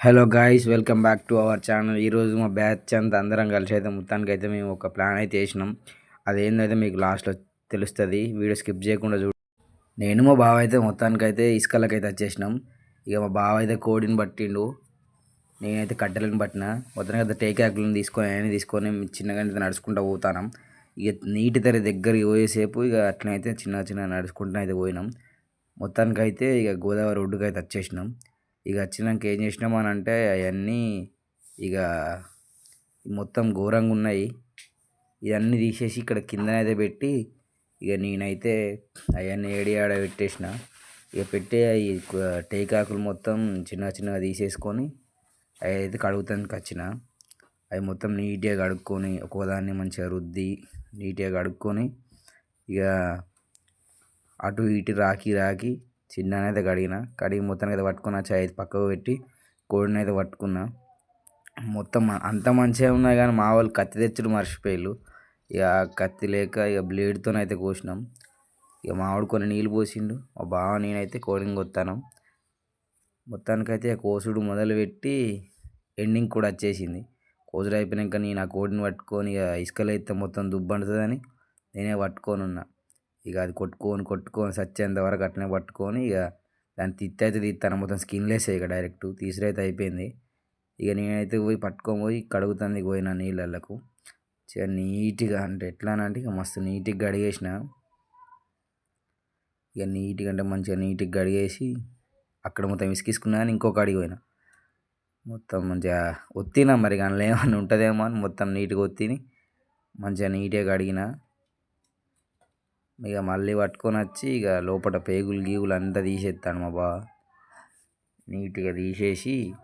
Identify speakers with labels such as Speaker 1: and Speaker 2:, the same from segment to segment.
Speaker 1: Hello guys welcome back to our channel ఈరోజు మా batch అంతా అందరం కలిసి అయితే మొత్తానికి అయితే మేము ఒక ప్లాన్ అయితే వేసినాం అదేందైతే మీకు లాస్ట్లో తెలుస్తుంది వీడియో స్కిప్ చేయకుండా చూడు. నేను మా బావ అయితే మొత్తానికి అయితే ఇసుకలకైతే వచ్చేసినాం. ఇక మా బావ అయితే కోడిని పట్టిండు. నేనైతే కట్టెలను పట్టిన. మొత్తానికి అయితే టేక్ ఆకులను తీసుకొని ఆయన తీసుకొని చిన్నగా అయితే నడుచుకుంటూ పోతాను. ఇక నీటి తెర దగ్గరికి పోయేసేపు ఇక అట్లనైతే చిన్న చిన్న నడుచుకుంటూ అయితే పోయినాం. మొత్తానికి అయితే ఇక గోదావరి రోడ్డుకి అయితే వచ్చేసినాం. ఇక వచ్చినాక ఏం చేసినాం అని అంటే అవన్నీ ఇక మొత్తం ఘోరంగా ఉన్నాయి. ఇవన్నీ తీసేసి ఇక్కడ కిందనైతే పెట్టి ఇక నేనైతే అవన్నీ ఏడి ఆడ పెట్టేసిన. ఇక పెట్టే ఈ టేకాకులు మొత్తం చిన్న చిన్నగా తీసేసుకొని అవి అయితే కడుగుతానికి వచ్చిన. అవి మొత్తం నీట్గా కడుక్కొని ఒక్కోదాన్ని మంచిగా రుద్ది నీట్గా కడుక్కొని ఇక అటు ఇటు రాకి రాకి చిన్న అయితే కడిగిన కడిగి మొత్తానికి అయితే పట్టుకున్న చాయ్ అయితే పక్కకు పెట్టి కోడిని అయితే పట్టుకున్నా. మొత్తం అంత మంచిగా ఉన్నాయి కానీ మా వాళ్ళు కత్తి తెచ్చుడు మర్చిపోయారు ఇక కత్తి లేక ఇక బ్లేడ్తో అయితే కోసినాం. ఇక మామిడి కొన్ని నీళ్ళు పోసిండు. మా బావ నేనైతే కోడిని కొత్తాను. మొత్తానికైతే కోసుడు మొదలుపెట్టి ఎండింగ్ కూడా వచ్చేసింది. కోసుడు అయిపోయాక నేను ఆ కోడిని పట్టుకొని ఇక ఇసుకలో అయితే మొత్తం దుబ్బండుతుందని నేనే పట్టుకొని ఉన్నా. ఇక అది కొట్టుకొని కొట్టుకొని సచ్చేంత వరకు అట్లనే పట్టుకొని ఇక దాన్ని తిత్తి అయితే తీస్తాను మొత్తం స్కిన్లెస్ ఇక డైరెక్ట్. తీసిరైతే అయిపోయింది. ఇక నేనైతే పోయి పట్టుకొని పోయి కడుగుతుంది పోయిన నీళ్ళకు. నీట్గా అంటే ఎట్లా అంటే ఇక మస్తు నీట్గా గడిగేసిన ఇక నీట్గా అంటే మంచిగా నీట్గా కడిగేసి అక్కడ మొత్తం విసికిసుకున్నా కానీ ఇంకొక అడిగి పోయినా. మొత్తం మంచిగా ఒత్తినా మరి అందులో ఏమన్నా ఉంటుందేమో అని మొత్తం నీట్గా ఒత్తిని మంచిగా నీట్గా కడిగిన. ఇక మళ్ళీ పట్టుకొని వచ్చి ఇక లోపల పేగులు గీగులు అంతా తీసేస్తాను మా బావ. నీట్గా తీసేసి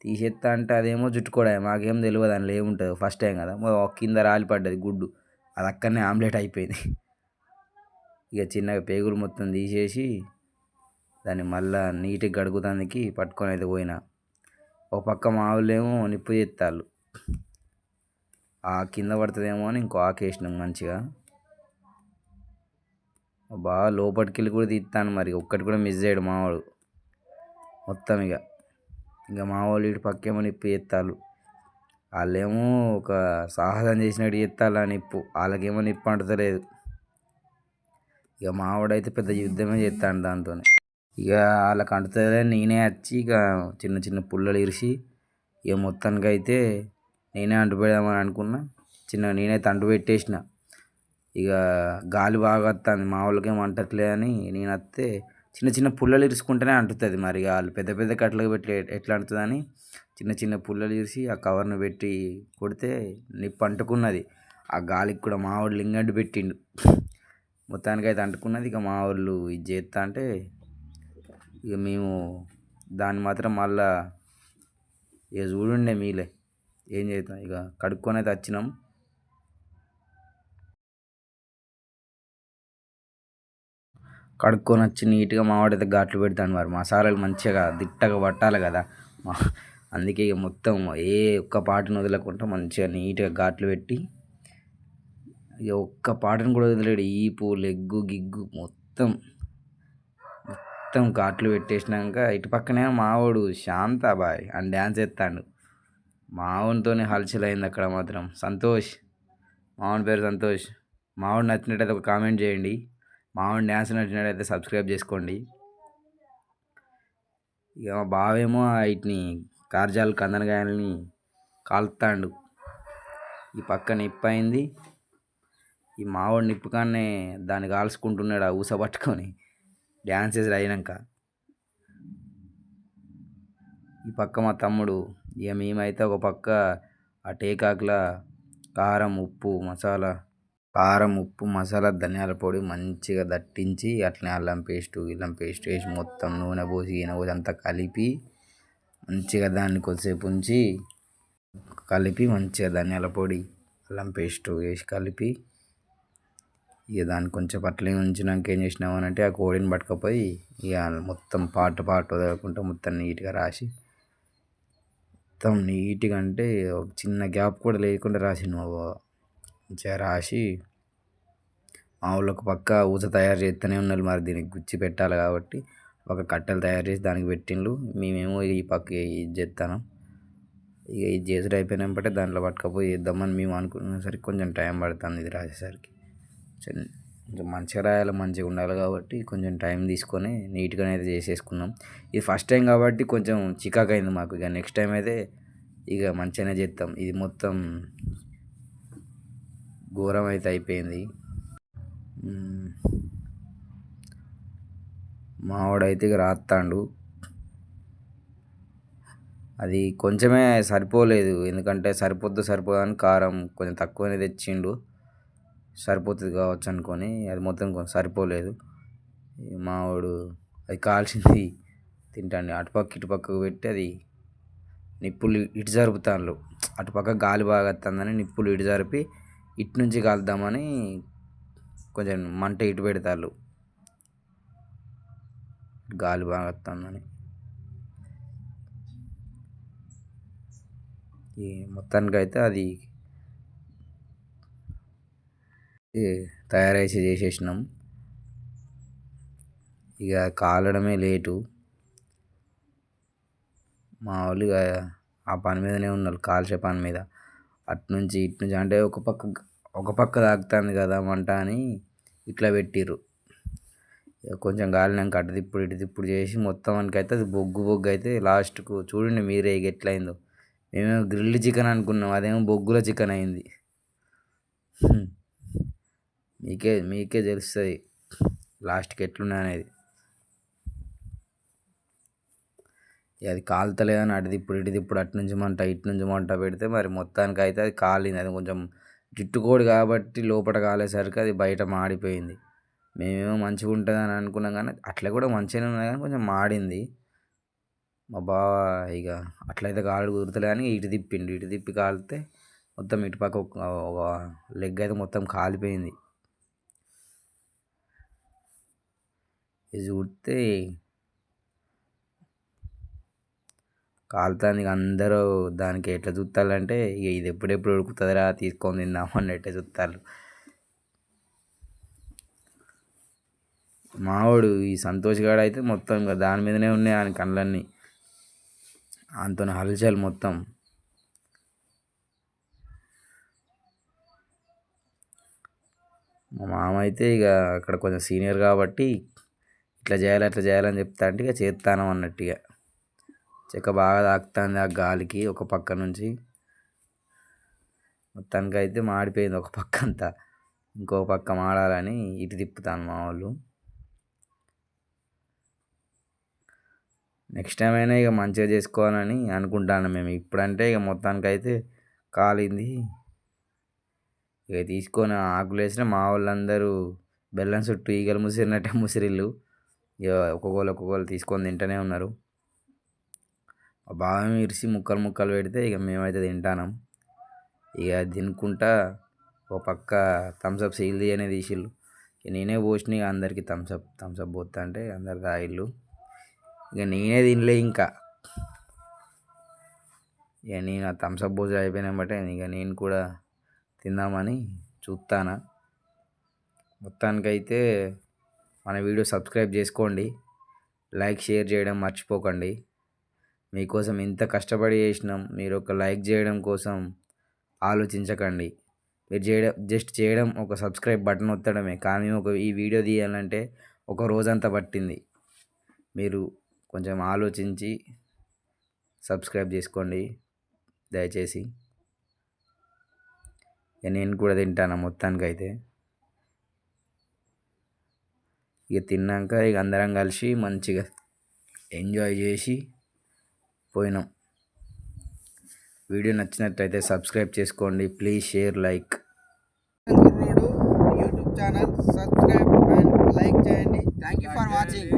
Speaker 1: తీసేస్తా అంటే అదేమో చుట్టుకోవడా మాకేం తెలియదు అందులో ఏముంటుంది. ఫస్ట్ టైం కదా. కింద రాలిపడ్డది గుడ్డు. అది అక్కడనే ఆమ్లెట్ అయిపోయింది. ఇక చిన్నగా పేగులు మొత్తం తీసేసి దాన్ని మళ్ళా నీట్గా గడుగుతానికి పట్టుకొని అయితే పోయినా. ఒక పక్క మా నిప్పు చేస్తారు ఆ కింద పడుతుందేమో అని ఇంకో ఆకేసినాం మంచిగా. బాగా లోపలికి వెళ్ళి కూడా తీస్తాను మరి. ఒక్కటి కూడా మిస్ చేయడు మావాడు. మొత్తం ఇక. ఇంకా మావాళ్ళు ఇటు పక్కేమో నిప్పు చేస్తారు వాళ్ళేమో ఒక సాహసం చేసినట్టు చేస్తారు ఆ నిప్పు. వాళ్ళకేమో నిప్పు అంటలేదు ఇక మావాడైతే పెద్ద యుద్ధమే చేస్తాను దాంతో ఇక వాళ్ళకి అంటుతలే నేనే వచ్చి ఇక చిన్న చిన్న పుల్లలు ఇరిసి ఇక మొత్తానికి అయితే నేనే అంటు పెడదామని అనుకున్నా. చిన్న నేనైతే అంటు పెట్టేసిన. ఇక గాలి బాగా వస్తుంది మా వాళ్ళకేం అంటట్లేదని నేను వస్తే చిన్న చిన్న పుల్లలు ఇరుచుకుంటేనే అంటుతుంది మరి. వాళ్ళు పెద్ద పెద్ద కట్టలకు పెట్టి ఎట్లా అంటుందని చిన్న చిన్న పుల్లలు ఇరిచి ఆ కవర్ను పెట్టి కొడితే నిప్పు అంటుకున్నది. ఆ గాలికి కూడా మా వాళ్ళు లింగడ్డు పెట్టిండు. మొత్తానికి అయితే అంటుకున్నది. ఇక మా వాళ్ళు ఇది చేస్తా అంటే ఇక మేము దాన్ని మాత్రం మళ్ళా ఇక చూడుండే మీలే. ఏం చేద్దాం? ఇక కడుక్కొని అయితే వచ్చినాం. కడుక్కొని వచ్చి నీట్గా మావాడైతే ఘాట్లు పెడతాను మరి. మసాలాలు మంచిగా దిట్టగా పట్టాలి కదా. అందుకే ఇక మొత్తం ఏ ఒక్క పాటను వదలకుండా మంచిగా నీట్గా ఘాట్లు పెట్టి ఇక ఒక్క పాటను కూడా వదిలేడు. ఈపు లెగ్గు గిగ్గు మొత్తం మొత్తం ఘాట్లు పెట్టేసినాక ఇటు పక్కనే మావాడు శాంతాబాయ్ అని డ్యాన్స్ ఎత్తాడు మావునితోనే హల్చల్ అయింది అక్కడ మాత్రం. సంతోష్ మావుని పేరు సంతోష్. మావుడు నచ్చినట్టయితే ఒక కామెంట్ చేయండి. మామూలు డ్యాన్స్ నచ్చినట్టయితే సబ్స్క్రైబ్ చేసుకోండి. ఇక మా బావేమో వీటిని కార్జాలు కందనగాయలని కాలుతాండు. ఈ పక్క నిప్పు అయింది. ఈ మావాడు నిప్పు కానీ దాన్ని కాల్చుకుంటున్నాడు ఆ ఊస పట్టుకొని. డ్యాన్స్ అయినాక. ఈ పక్క మా తమ్ముడు ఇక మేమైతే ఒక పక్క ఆ టేకాకుల కారం ఉప్పు మసాలా కారం ఉప్పు మసాలా ధనియాల పొడి మంచిగా దట్టించి అట్లనే అల్లం పేస్టు ఇల్లం పేస్ట్ వేసి మొత్తం నూనె పోసి ఈయన పోసి అంతా కలిపి మంచిగా దాన్ని కొద్దిసేపు ఉంచి కలిపి మంచిగా ధనియాల పొడి అల్లం పేస్ట్ వేసి కలిపి ఇక దాన్ని కొంచెం అట్లే ఉంచినాక ఏం చేసినాము అంటే ఆ కోడిని పట్టుకపోయి ఇక మొత్తం పాట పాట వదలకుండా మొత్తం నీట్గా రాసి మొత్తం నీట్గా అంటే చిన్న గ్యాప్ కూడా లేకుండా రాసిండు మంచిగా రాసి మామూలు ఒక పక్క ఊస తయారు చేస్తూనే ఉన్నారు మరి. దీనికి గుచ్చి పెట్టాలి కాబట్టి ఒక కట్టెలు తయారు చేసి దానికి పెట్టిండ్రు మేమేమో ఈ పక్క ఇది చేస్తాను ఇక ఇది చేసుడు అయిపోయినప్పటి దాంట్లో పట్టుకపోయి చేద్దామని మేము అనుకునేసరికి కొంచెం టైం పడుతుంది ఇది రాసేసరికి. కొంచెం మంచిగా రాయాలి మంచిగా ఉండాలి కాబట్టి కొంచెం టైం తీసుకొని నీట్గానే అయితే చేసేసుకున్నాం. ఇది ఫస్ట్ టైం కాబట్టి కొంచెం చికాకు అయింది మాకు. ఇక నెక్స్ట్ టైం అయితే ఇక మంచిగానే చేస్తాం ఇది మొత్తం ఘోరం అయితే అయిపోయింది మావాడైతే ఇక రాస్తాడు అది కొంచెమే సరిపోలేదు. ఎందుకంటే సరిపోద్దు సరిపోదని కారం కొంచెం తక్కువనే తెచ్చిండు. సరిపోతుంది కావచ్చు అనుకొని అది మొత్తం కొంచెం సరిపోలేదు. మావాడు అది కాల్చింది తింటాండి. అటుపక్క ఇటుపక్కకు పెట్టి అది నిప్పులు ఇటు జరుపుతాను అటుపక్క గాలి బాగా వస్తుందని నిప్పులు ఇటు జరిపి ఇటు నుంచి కాలుద్దామని కొంచెం మంట ఇటు పెడతారు గాలి బాగా వస్తుందని ఈ మొత్తానికైతే అది తయారైతే చేసేసినాం. ఇక కాలడమే లేటు. మా వాళ్ళు ఆ పని మీదనే ఉన్నారు కాల్చే పని మీద. అటు నుంచి ఇటు నుంచి అంటే ఒక పక్క ఒక పక్క తాకుతుంది కదా మంట అని ఇట్లా పెట్టిర్రు. ఇక కొంచెం గాలినాక అటు తిప్పుడు ఇటు తిప్పుడు చేసి మొత్తానికి అయితే అది బొగ్గు బొగ్గు అయితే లాస్ట్కు చూడండి మీరే ఇక ఎట్లా మేమేమో గ్రిల్డ్ చికెన్ అనుకున్నాం అదేమో బొగ్గుల చికెన్ అయింది. మీకే మీకే తెలుస్తుంది లాస్ట్కి ఎట్లున్నా అనేది. అది కాలుతలేదని అటు ఇప్పుడు ఇటు ఇప్పుడు అటు నుంచి మంట ఇటు నుంచి మంట పెడితే మరి మొత్తానికి అయితే అది కాలింది. అది కొంచెం జుట్టుకోడి కాబట్టి లోపల కాలేసరికి అది బయట మాడిపోయింది. మేమేమో మంచిగా ఉంటుందని అనుకున్నాం కానీ అట్లా కూడా మంచిగానే ఉన్నది కానీ కొంచెం మాడింది. మా బావ ఇక అట్లయితే కాలు కుదురుతలే కానీ ఇటు తిప్పిండు. ఇటు తిప్పి కాలితే మొత్తం ఇటు పక్క ఒక ఒక లెగ్ అయితే మొత్తం కాలిపోయింది. ఇది చూస్తే కాలుతుంది ఇక అందరూ దానికి ఎట్లా చూస్తారంటే ఇక ఇది ఎప్పుడెప్పుడు ఉడుకుతుందిరా తీసుకొని తిందాం అన్నట్టే చూస్తారు. మావాడు ఈ సంతోష్ గాడు అయితే మొత్తం ఇంకా దాని మీదనే ఉన్నాయి ఆయన కళ్ళన్నీ. అంత హల్చల్ మొత్తం. మా మామ అయితే ఇక అక్కడ కొంచెం సీనియర్ కాబట్టి ఇట్లా చేయాలి అట్లా చేయాలని చెప్తా అంటే ఇక చేస్తాను అన్నట్టు ఇక. చెక్క బాగా తాకుతుంది ఆ గాలికి ఒక పక్క నుంచి. మొత్తానికి అయితే మాడిపోయింది ఒక పక్క అంతా ఇంకో పక్క మాడాలని ఇటు తిప్పుతాను మా వాళ్ళు. నెక్స్ట్ టైం అయినా ఇక మంచిగా చేసుకోవాలని అనుకుంటాను మేము. ఇప్పుడంటే ఇక మొత్తానికి అయితే కాలింది. ఇక తీసుకొని ఆకులు వేసిన మా వాళ్ళందరూ బెల్లం చుట్టూ ఈగలు ముసిరినట్టే ముసిరిళ్ళు ఇక ఒక్కొక్కరు ఒక్కొక్కరు తీసుకొని తింటూనే ఉన్నారు. బాగా ఇరిసి ముక్కలు ముక్కలు పెడితే ఇక మేమైతే తింటాం ఇక తినుకుంటా ఒక పక్క థమ్స్అప్ సీల్ తీయనే తీసిళ్ళు. ఇక నేనే పోసిన ఇక అందరికీ థమ్స్అప్ థమ్స్అప్ పోతా అంటే అందరు తాగిళ్ళు. ఇక నేనే తినలే ఇంకా. ఇక నేను ఆ థమ్స్అప్ పోసి అయిపోయినా బట్టే ఇక నేను కూడా తిందామని చూస్తాను మొత్తానికైతే మన వీడియో సబ్స్క్రైబ్ చేసుకోండి. లైక్ షేర్ చేయడం మర్చిపోకండి. మీకోసం ఇంత కష్టపడి చేసినాం. మీరు ఒక లైక్ చేయడం కోసం ఆలోచించకండి. మీరు చేయడం జస్ట్ చేయడం ఒక సబ్స్క్రైబ్ బటన్ ఒత్తడమే. కానీ ఒక ఈ వీడియో తీయాలంటే ఒక రోజంతా పట్టింది. మీరు కొంచెం ఆలోచించి సబ్స్క్రైబ్ చేసుకోండి. దయచేసి. నేను కూడా తింటాను మొత్తానికైతే? ఇక తిన్నాక ఇక అందరం కలిసి మంచిగా ఎంజాయ్ చేసి పోయినాం. వీడియో నచ్చినట్టయితే సబ్స్క్రైబ్ చేసుకోండి. Please share like.
Speaker 2: Road YouTube channel subscribe and like చేయండి. Thank you for watching.